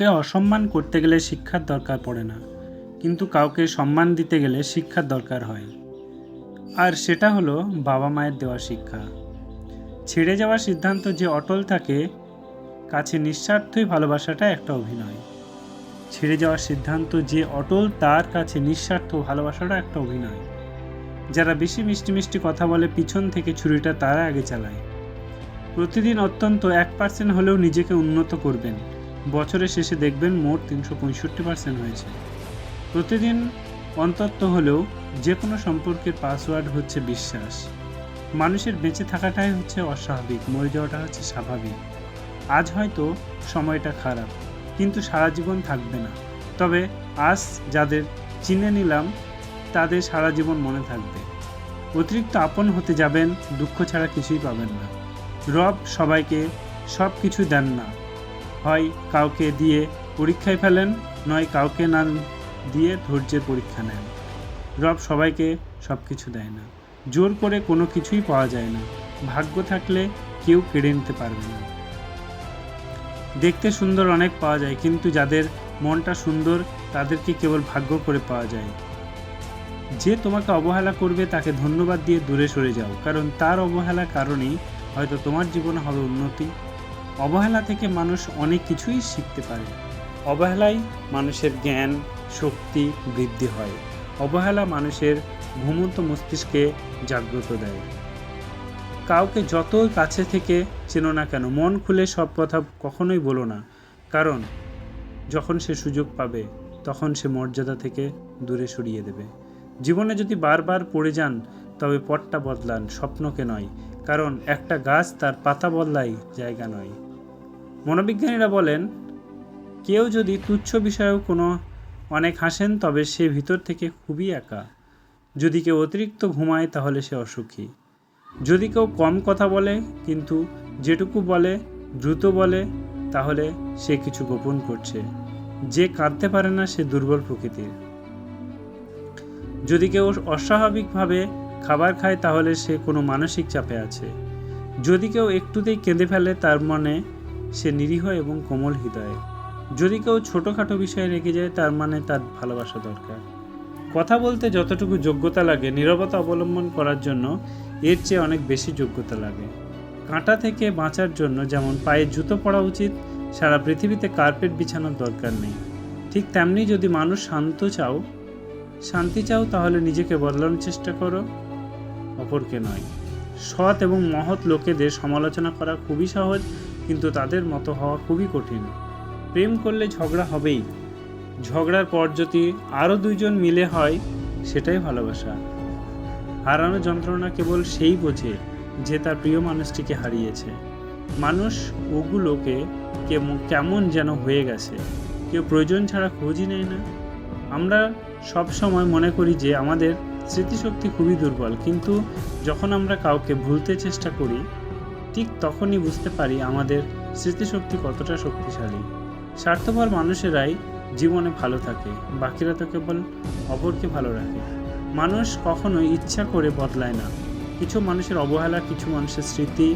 কাউকে অসম্মান করতে গেলে শিক্ষার দরকার পড়ে না, কিন্তু কাউকে সম্মান দিতে গেলে শিক্ষার দরকার হয়। আর সেটা হলো বাবা মায়ের দেওয়া শিক্ষা। ছেড়ে যাওয়ার সিদ্ধান্ত যে অটল থাকে, কাছে নিঃস্বার্থই ভালোবাসাটা একটা অভিনয়। ছেড়ে যাওয়ার সিদ্ধান্ত যে অটল, তার কাছে নিঃস্বার্থ ভালোবাসাটা একটা অভিনয়। যারা বেশি মিষ্টি মিষ্টি কথা বলে, পিছন থেকে ছুরিটা তারা আগে চালায়। প্রতিদিন অত্যন্ত এক পার্সেন্ট হলেও নিজেকে উন্নত করবেন। বছরের শেষে দেখবেন মোট তিনশো পঁয়ষট্টি পার্সেন্ট হয়েছে। প্রতিদিন অন্তত হলেও যে কোনো সম্পর্কের পাসওয়ার্ড হচ্ছে বিশ্বাস। মানুষের বেঁচে থাকাটাই হচ্ছে অস্বাভাবিক, মরে যাওয়াটা হচ্ছে স্বাভাবিক। আজ হয়তো সময়টা খারাপ, কিন্তু সারা জীবন থাকবে না। তবে আজ যাদের চিনে নিলাম, তাদের সারা জীবন মনে থাকবে। অতিরিক্ত আপন হতে যাবেন, দুঃখ ছাড়া কিছুই পাবেন না। রব সবাইকে সব কিছু দেন না। হয় কাউকে দিয়ে পরীক্ষায় ফেলেন, নয় কাউকে না দিয়ে ধৈর্যের পরীক্ষা নেন। রব সবাইকে সব কিছু দেয় না। জোর করে কোনো কিছুই পাওয়া যায় না। ভাগ্য থাকলে কেউ কেড়ে নিতে পারবে না। দেখতে সুন্দর অনেক পাওয়া যায়, কিন্তু যাদের মনটা সুন্দর, তাদেরকে কেবল ভাগ্য করে পাওয়া যায়। যে তোমাকে অবহেলা করবে, তাকে ধন্যবাদ দিয়ে দূরে সরে যাও, কারণ তার অবহেলার কারণেই হয়তো তোমার জীবনে হবে উন্নতি। অবহেলা থেকে মানুষ অনেক কিছুই শিখতে পারে। অবহেলায় মানুষের জ্ঞান, শক্তি বৃদ্ধি হয়। অবহেলা মানুষের ঘুমন্ত মস্তিষ্কে জাগ্রত দেয়। কাউকে যতই কাছে থেকে চেনো না কেন, মন খুলে সব কথা কখনোই বলো না। কারণ, যখন সে সুযোগ পাবে, তখন সে মর্যাদা থেকে দূরে সরিয়ে দেবে। জীবনে যদি বারবার পড়ে যান, তবে পটটা বদলান, স্বপ্নকে নয়। কারণ, একটা গাছ তার পাতা বদলাই জায়গা নয়। মনোবিজ্ঞানীরা বলেন, কেউ যদি তুচ্ছ বিষয়েও কোনো অনেক হাসেন, তবে সে ভিতর থেকে খুবই একা। যদি কেউ অতিরিক্ত ঘুমায়, তাহলে সে অসুখী। যদি কেউ কম কথা বলে, কিন্তু যেটুকু বলে, দ্রুত বলে, তাহলে সে কিছু গোপন করছে। যে কাঁদতে পারে না, সে দুর্বল প্রকৃতির। যদি কেউ অস্বাভাবিকভাবে খাবার খায়, তাহলে সে কোনো মানসিক চাপে আছে। যদি কেউ একটুতেই কেঁদে ফেলে, তার মনে সে নিরীহ এবং কোমল হৃদয়। যদি কেউ ছোটোখাটো বিষয়ে রেগে যায়, তার মানে তার ভালোবাসা দরকার। কথা বলতে যতটুকু যোগ্যতা লাগে, নীরবতা অবলম্বন করার জন্য এর চেয়ে অনেক বেশি যোগ্যতা লাগে। কাঁটা থেকে বাঁচার জন্য যেমন পায়ে জুতো পরা উচিত, সারা পৃথিবীতে কার্পেট বিছানোর দরকার নেই। ঠিক তেমনি যদি মানুষ শান্ত চাও, শান্তি চাও, তাহলে নিজেকে বদলানোর চেষ্টা করো। অপরকে নয়। সৎ এবং মহৎ লোকেদের সমালোচনা করা খুবই সহজ কিন্তু তাদের মতো হওয়া খুবই কঠিন। প্রেম করলে ঝগড়া হবেই। ঝগড়ার পর যদি আরও দুইজন মিলে হয়, সেটাই ভালোবাসা। হারানো যন্ত্রণা কেবল সেই বোঝে যে তার প্রিয় মানুষটিকে হারিয়েছে। মানুষ ওগুলোকে কেমন- যেন হয়ে গেছে। কেউ প্রয়োজন ছাড়া খোঁজই নেয় না। আমরা সব সময় মনে করি যে আমাদের স্মৃতিশক্তি খুবই দুর্বল, কিন্তু যখন আমরা কাউকে ভুলতে চেষ্টা করি ঠিক তখনই বুঝতে পারি আমাদের স্মৃতিশক্তি কতটা শক্তিশালী। স্বার্থপর মানুষেরাই জীবনে ভালো থাকে, বাকিরা তো কেবল অপরকে ভালো রাখে। মানুষ কখনোই ইচ্ছা করে বদলায় না। কিছু মানুষের অবহেলা, কিছু মানুষের স্মৃতি,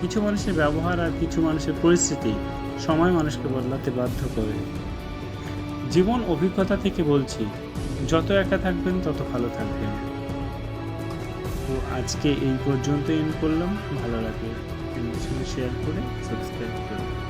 কিছু মানুষের ব্যবহার আর কিছু মানুষের পরিস্থিতি সময় মানুষকে বদলাতে বাধ্য করে। জীবন অভিজ্ঞতা থেকে বলছি, যত একা থাকবেন, তত ভালো থাকবেন। তো আজকে এই পর্যন্ত এন্ড করলাম। ভালো লাগে শেয়ার করে সাবস্ক্রাইব করুন